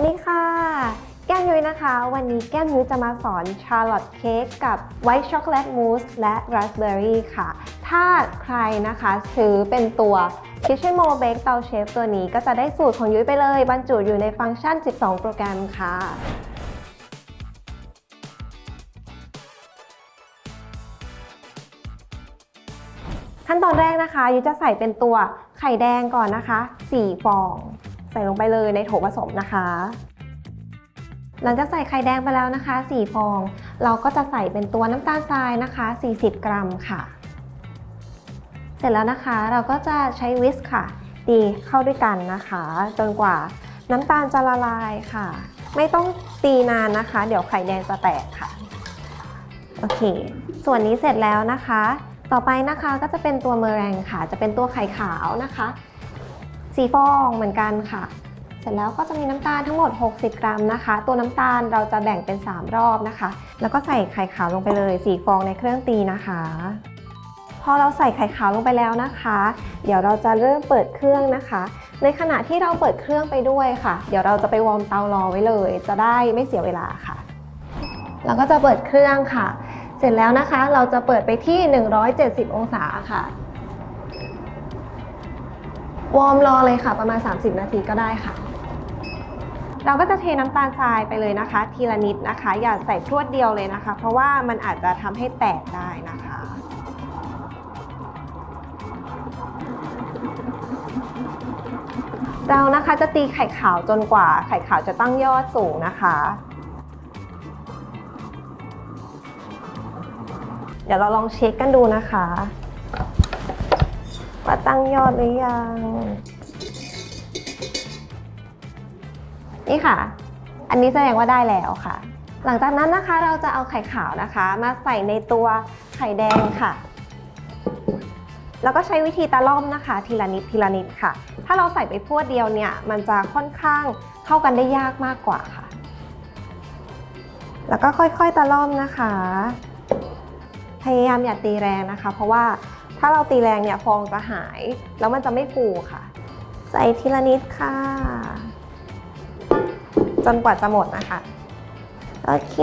วัสดีค่ะ แก้มยุ้ยนะคะ วันนี้แก้มยุ้ยจะมาสอนชาร์ลอตเค้กกับไวท์ช็อกโกแลตมูสและราสเบอร์รี่ค่ะ ถ้าใครนะคะซื้อเป็นตัว Kitchen Mo Bake เตาเชฟตัวนี้ก็จะได้สูตรของยุ้ยไปเลย บรรจุอยู่ในฟังก์ชัน 12 โปรแกรมค่ะขั้นตอนแรกนะคะยุ้ยจะใส่เป็นตัวไข่แดงก่อนนะคะ 4 ฟอง ใส่ลงไปเลยในโถผสมนะคะ หลังจากใส่ไข่แดงไปแล้วนะคะ 4 ฟอง เราก็จะใส่เป็นตัวน้ำตาลทรายนะคะ 40 กรัมค่ะ เสร็จแล้วนะคะเราก็จะใช้วิสค่ะ ตีเข้าด้วยกันนะคะ จนกว่าน้ำตาลจะละลายค่ะ ไม่ต้องตีนานนะคะ เดี๋ยวไข่แดงจะแตกค่ะโอเค ส่วนนี้เสร็จแล้วนะคะ ต่อไปนะคะก็จะเป็นตัวเมอแรงค่ะ จะเป็นตัวไข่ขาวนะคะ สีฟองเหมือนกันค่ะ เสร็จแล้วก็จะมีน้ำตาลทั้งหมด 60 กรัมนะคะ ตัวน้ำตาลเราจะแบ่งเป็น 3 รอบนะคะ แล้วก็ใส่ไข่ขาวลงไปเลย 4 ฟองในเครื่องตีนะคะ พอเราใส่ไข่ขาวลงไปแล้วนะคะ เดี๋ยวเราจะเริ่มเปิดเครื่องนะคะ ในขณะที่เราเปิดเครื่องไปด้วยค่ะ เดี๋ยวเราจะไปวอร์มเตารอไว้เลย จะได้ไม่เสียเวลาค่ะ เราก็จะเปิดเครื่องค่ะ เสร็จแล้วนะคะ เราจะเปิดไปที่ 170 องศาค่ะ วอร์มรอเลยค่ะ ประมาณ 30 นาทีก็ได้ค่ะ เราก็จะเทน้ำตาลทรายไปเลยนะคะ ทีละนิดนะคะ อย่าใส่พรวดเดียวเลยนะคะ เพราะว่ามันอาจจะทำให้แตกได้นะคะเรานะคะจะตีไข่ขาวจนกว่าไข่ขาวจะตั้งยอดสูงนะคะ เดี๋ยวเราลองเช็คกันดูนะคะ ว่าตั้งยอดหรือยัง นี่ค่ะ อันนี้แสดงว่าได้แล้วค่ะ หลังจากนั้นนะคะเราจะเอาไข่ขาวนะคะ มาใส่ในตัวไข่แดงค่ะ แล้วก็ใช้วิธีตะล่อมนะคะ ทีละนิดทีละนิดค่ะ ถ้าเราใส่ไปพวดเดียวเนี่ย มันจะค่อนข้างเข้ากันได้ยากมากกว่าค่ะ แล้วก็ค่อยๆตะล่อมนะคะ พยายามอย่าตีแรงนะคะ เพราะว่า ถ้าเราตีแรงเนี่ยฟองจะหาย แล้วมันจะไม่ฟูค่ะ ใส่ทีละนิดค่ะ จนกว่าจะหมดนะคะ โอเค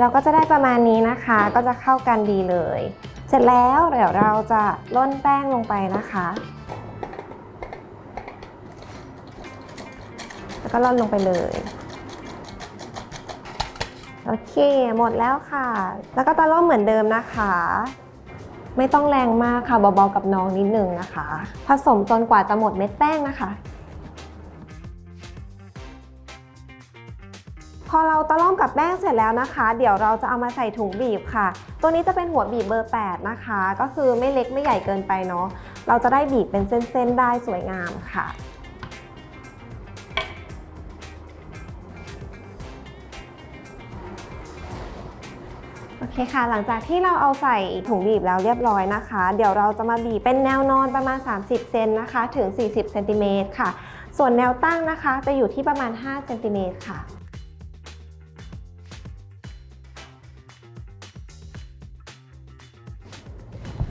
เราก็จะได้ประมาณนี้นะคะ ก็จะเข้ากันดีเลย เสร็จแล้วเดี๋ยวเราจะร่นแป้งลงไปนะคะ แล้วก็ร่อนลงไปเลยโอเค หมดแล้วค่ะ แล้วก็ตะล่อมเหมือนเดิมนะคะ ไม่ต้องแรงมากค่ะเบาๆกับน้องนิดนึงนะคะ ผสมจนกว่าจะหมดเม็ดแป้งนะคะ พอเราตะล่อมกับแป้งเสร็จแล้วนะคะ เดี๋ยวเราจะเอามาใส่ถุงบีบค่ะ ตัวนี้จะเป็นหัวบีบเบอร์ 8 นะคะ ก็คือไม่เล็กไม่ใหญ่เกินไปเนาะเราจะได้บีบเป็นเส้นๆได้สวยงามค่ะ โอเคค่ะ หลังจากที่เราเอาใส่ถุงบีบแล้วเรียบร้อยนะคะ เดี๋ยวเราจะมาบีบเป็นแนวนอนประมาณ 30 เซนนะคะ ถึง 40 เซนติเมตรค่ะ ส่วนแนวตั้งนะคะจะอยู่ที่ประมาณ 5 เซนติเมตรค่ะ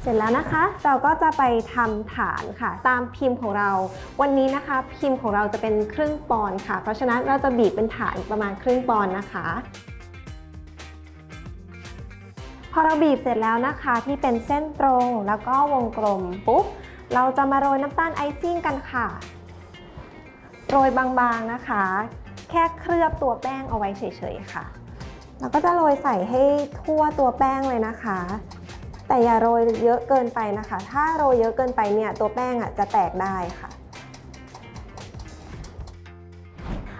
เสร็จแล้วนะคะ เราก็จะไปทำฐานค่ะ ตามพิมพ์ของเรา วันนี้นะคะ พิมพ์ของเราจะเป็นครึ่งปอนค่ะ เพราะฉะนั้นเราจะบีบเป็นฐานประมาณครึ่งปอนนะคะ เราบีบเสร็จแล้วนะคะ ที่เป็นเส้นตรงแล้วก็วงกลมปุ๊บเราจะมาโรยน้ำตาลไอซิ่งกันค่ะ โรยบางๆนะคะ แค่เคลือบตัวแป้งเอาไว้เฉยๆค่ะ เราก็จะโรยใส่ให้ทั่วตัวแป้งเลยนะคะ แต่อย่าโรยเยอะเกินไปนะคะ ถ้าโรยเยอะเกินไปเนี่ยตัวแป้งอะจะแตกได้ค่ะ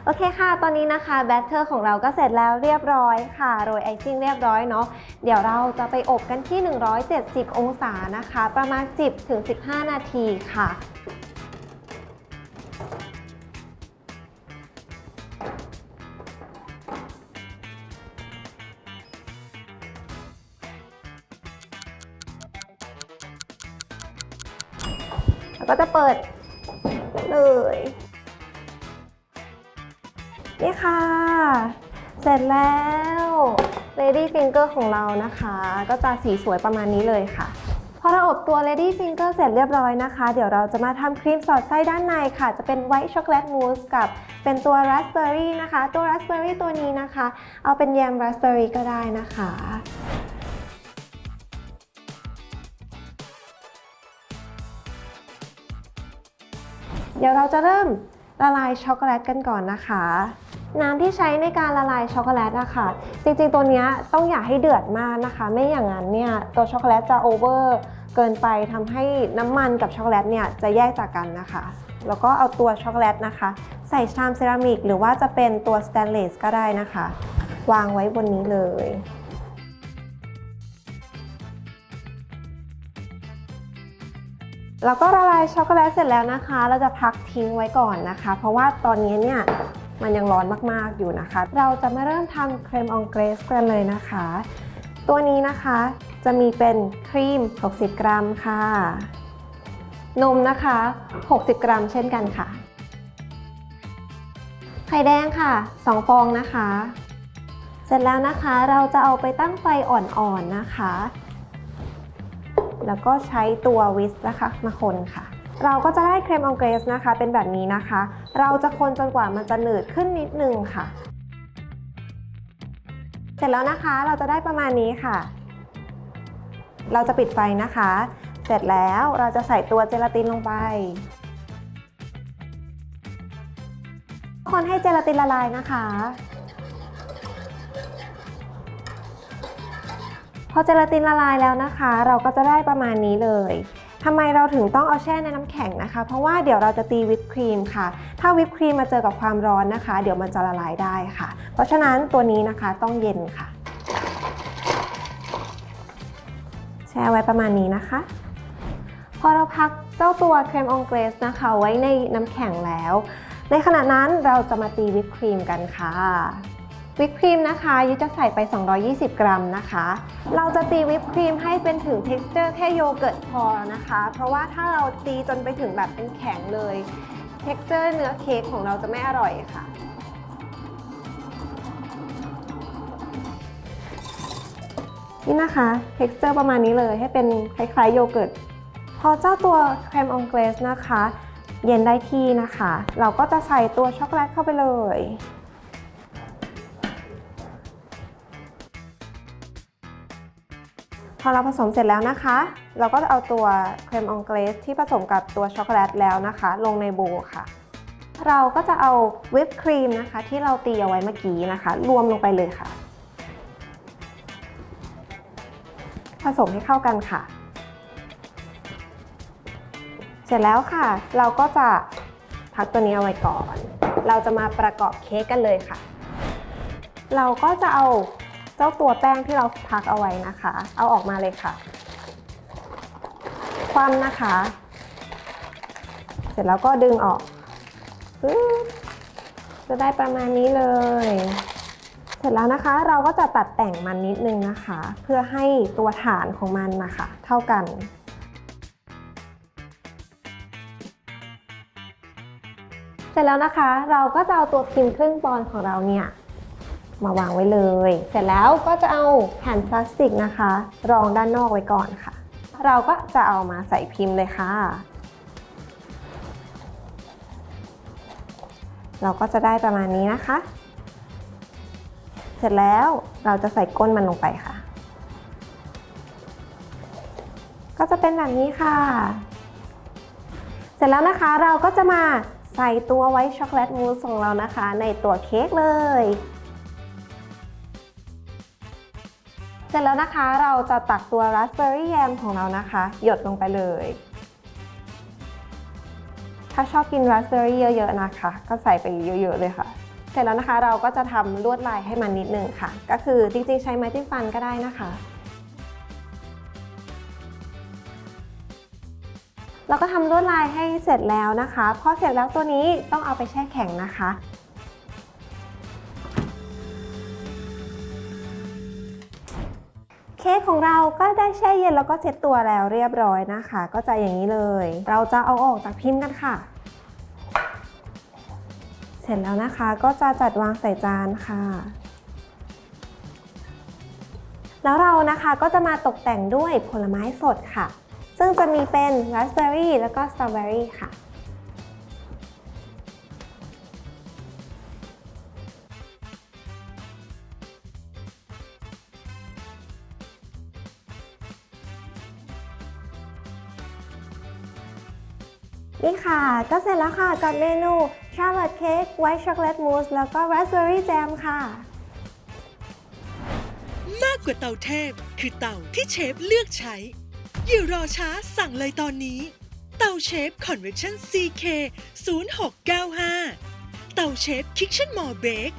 โอเคค่ะ ตอนนี้นะคะแบตเตอร์ของเราก็เสร็จแล้วเรียบร้อยค่ะโรยไอซิ่งเรียบร้อยเนาะเดี๋ยวเราจะไปอบกันที่ 170 องศานะคะ ประมาณ 10-15 นาทีค่ะแล้วก็จะเปิดเลย นี่ค่ะ เสร็จแล้ว Lady Finger ของเรานะคะ ก็จะสีสวยประมาณนี้เลยค่ะ พอเราอบตัว Lady Finger เสร็จเรียบร้อยนะคะ เดี๋ยวเราจะมาทำครีมสอดไส้ด้านในค่ะ จะเป็นไวท์ช็อกโกแลตมูสกับเป็นตัวราสเบอร์รี่นะคะ ตัวราสเบอร์รี่ตัวนี้นะคะ เอาเป็นแยมราสเบอร์รี่ก็ได้นะคะเดี๋ยวเราจะเริ่ม ละลายช็อกโกแลตกันก่อนนะคะ น้ำที่ใช้ในการละลายช็อกโกแลตนะคะจริงๆตัวนี้ต้องอย่าให้เดือดมากนะคะ ไม่อย่างนั้นเนี่ยตัวช็อกโกแลตจะโอเวอร์เกินไปทำให้น้ำมันกับช็อกโกแลตเนี่ยจะแยกจากกันนะคะ แล้วก็เอาตัวช็อกโกแลตนะคะ ใส่ชามเซรามิก หรือว่าจะเป็นตัวสแตนเลสก็ได้นะคะ วางไว้บนนี้เลย แล้วก็ละลายช็อกโกแลตเสร็จแล้วนะคะ เราจะพักทิ้งไว้ก่อนนะคะ เพราะว่าตอนนี้เนี่ยมันยังร้อนมากๆอยู่นะคะ เราจะมาเริ่มทำเครมอองเกรสกันเลยนะคะ ตัวนี้นะคะจะมีเป็นครีม 60 กรัมค่ะ นมนะคะ 60 กรัมเช่นกันค่ะ ไข่แดงค่ะ 2 ฟองนะคะ เสร็จแล้วนะคะเราจะเอาไปตั้งไฟอ่อนๆนะคะ แล้วก็ใช้ตัววิสนะคะมาคนค่ะ เราก็จะได้เครมอองเกรสนะคะ เป็นแบบนี้นะคะ เราจะคนจนกว่ามันจะหนืดขึ้นนิดนึงค่ะ เสร็จแล้วนะคะเราจะได้ประมาณนี้ค่ะ เราจะปิดไฟนะคะ เสร็จแล้วเราจะใส่ตัวเจลาตินลงไปคนให้เจลาตินละลายนะคะ พอเจลาตินละลายแล้วนะคะ เราก็จะได้ประมาณนี้เลยทำไมเราถึงต้องเอาแช่ในน้ำแข็งนะคะ เพราะว่าเดี๋ยวเราจะตีวิปครีมค่ะ ถ้าวิปครีมมาเจอกับความร้อนนะคะ เดี๋ยวมันจะละลายได้ค่ะ เพราะฉะนั้นตัวนี้นะคะต้องเย็นค่ะ แช่ไว้ประมาณนี้นะคะ พอเราพักเจ้าตัวครีมองเกรสนะคะ ไว้ในน้ำแข็งแล้ว ในขณะนั้นเราจะมาตีวิปครีมกันค่ะ วิปครีมนะคะยุจะใส่ไป 220 กรัมนะคะ เราจะตีวิปครีมให้เป็นถึง texture แค่โยเกิร์ตพอนะคะ เพราะว่าถ้าเราตีจนไปถึงแบบเป็นแข็งเลย texture เนื้อเค้กของเราจะไม่อร่อยค่ะ นี่นะคะ texture ประมาณนี้เลยให้เป็นคล้ายๆโยเกิร์ต พอเจ้าตัวเครมองเกรสนะคะ เย็นได้ที่นะคะ เราก็จะใส่ตัวช็อกโกแลตเข้าไปเลย พอเราผสมเสร็จแล้วนะคะ เราก็จะเอาตัวครีมองเกรสที่ผสมกับตัวช็อกโกแลตแล้วนะคะ ลงในโบว์ค่ะ เราก็จะเอาวิปครีมนะคะ ที่เราตีเอาไว้เมื่อกี้นะคะ รวมลงไปเลยค่ะ ผสมให้เข้ากันค่ะ เสร็จแล้วค่ะ เราก็จะพักตัวนี้เอาไว้ก่อน เราจะมาประกอบเค้กกันเลยค่ะ เราก็จะเอา จ้าตัวแป้งที่เราพักเอาไว้นะคะ เอาออกมาเลยค่ะ คว่ำนะคะ เสร็จแล้วก็ดึงออกจะได้ประมาณนี้เลย เสร็จแล้วนะคะเราก็จะตัดแต่งมันนิดนึงนะคะ เพื่อให้ตัวฐานของมันนะคะ เท่ากันเสร็จแล้วนะคะ เราก็จะเอาตัวพิมพ์ครึ่งปอนของเราเนี่ย มาวางไว้เลย เสร็จแล้วก็จะเอาแผ่นพลาสติกนะคะ รองด้านนอกไว้ก่อนค่ะ เราก็จะเอามาใส่พิมพ์เลยค่ะ เราก็จะได้ประมาณนี้นะคะ เสร็จแล้วเราจะใส่ก้นมันลงไปค่ะ ก็จะเป็นแบบนี้ค่ะ เสร็จแล้วนะคะเราก็จะมาใส่ตัวไวท์ช็อกโกแลตมูสของเรานะคะ ในตัวเค้กเลย เสร็จแล้วนะคะเราจะตักตัวราสเบอร์รี่แยมของเรานะคะ หยดลงไปเลย ถ้าชอบกินราสเบอร์รี่เยอะๆนะคะ ก็ใส่ไปเยอะๆเลยค่ะ เสร็จแล้วนะคะเราก็จะทำลวดลายให้มันนิดนึงค่ะ ก็คือจริงๆใช้ไม้จิ้มฟันก็ได้นะคะ เราก็ทำลวดลายให้เสร็จแล้วนะคะ พอเสร็จแล้วตัวนี้ต้องเอาไปแช่แข็งนะคะ ของเราก็ได้แช่เย็นแล้วก็เซ็ตตัวแล้วเรียบร้อยนะคะ ก็จะอย่างนี้เลย เราจะเอาออกจากพิมพ์กันค่ะ เสร็จแล้วนะคะก็จะจัดวางใส่จานค่ะแล้วเรานะคะก็จะมาตกแต่งด้วยผลไม้สดค่ะ ซึ่งจะมีเป็นราสเบอร์รี่แล้วก็สตรอเบอรี่ค่ะ นี่ค่ะ ก็เสร็จแล้วค่ะกับเมนูชาร์ลอตเค้กไวท์ช็อกโกแลตมูสแล้วก็ราสเบอร์รี่แจมค่ะ มากกว่าเตาเทพ คือเตาที่เชฟเลือกใช้ อย่ารอช้าสั่งเลยตอนนี้ เตาเชฟคอนเว n ชั่น CK 0695 เตาเชฟคิกเช่นมอเบก